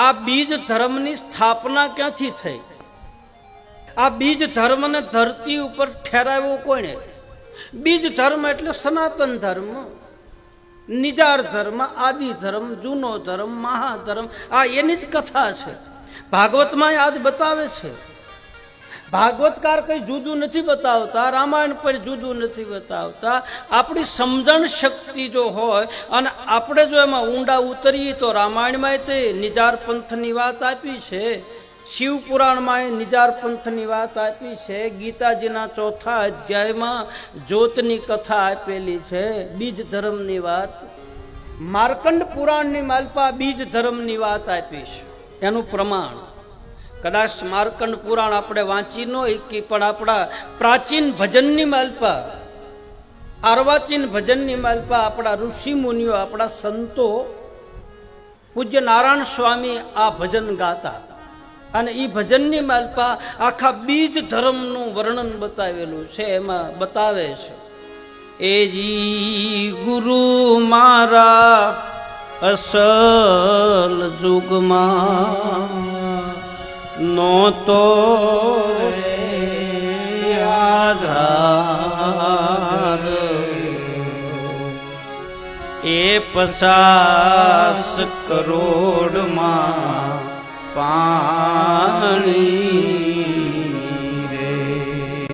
આ બીજ ધર્મની સ્થાપના ક્યાંથી થઈ? આ બીજ ધર્મને ધરતી ઉપર ઠેરાવ્યો કોણે? બીજ ધર્મ એટલે સનાતન ધર્મ, નિજાર ધર્મ, આદિ ધર્મ, જૂનો ધર્મ, મહાધર્મ, આ એની જ કથા છે. ભાગવતમાં આજ બતાવે છે. ભાગવતકાર કઈ જુદું નથી બતાવતા, રામાયણ પણ જુદું નથી બતાવતા. આપણી સમજણ શક્તિ જો હોય અને આપણે જો એમાં ઊંડા ઉતરીએ તો રામાયણમાં તે નિજાર પંથની વાત આપી છે. શિવ પુરાણમાં એ નિજાર પંથની વાત આપી છે. ગીતાજીના ચોથા અધ્યાયમાં જ્યોતની કથા આપેલી છે. બીજ ધર્મની વાત. માર્કંડ પુરાણની માલપા બીજ ધર્મની વાત આપી છે. એનું પ્રમાણ. કદાચ માર્કંડ પુરાણ આપણે વાંચી ન એકી પણ આપણા પ્રાચીન ભજનની માલપા, આર્વાચીન ભજનની માલપા આપણા ઋષિ મુનિઓ, આપણા સંતો પૂજ્ય નારાયણ સ્વામી આ ભજન ગાતા. અને એ ભજનની માલપા આખા બીજ ધર્મનું વર્ણન બતાવેલું છે, એમાં બતાવે છે. એ જી ગુરુ મારા અસલ જુગમાં નોતો તો આધાર. એ પચાસ કરોડમાં પાણી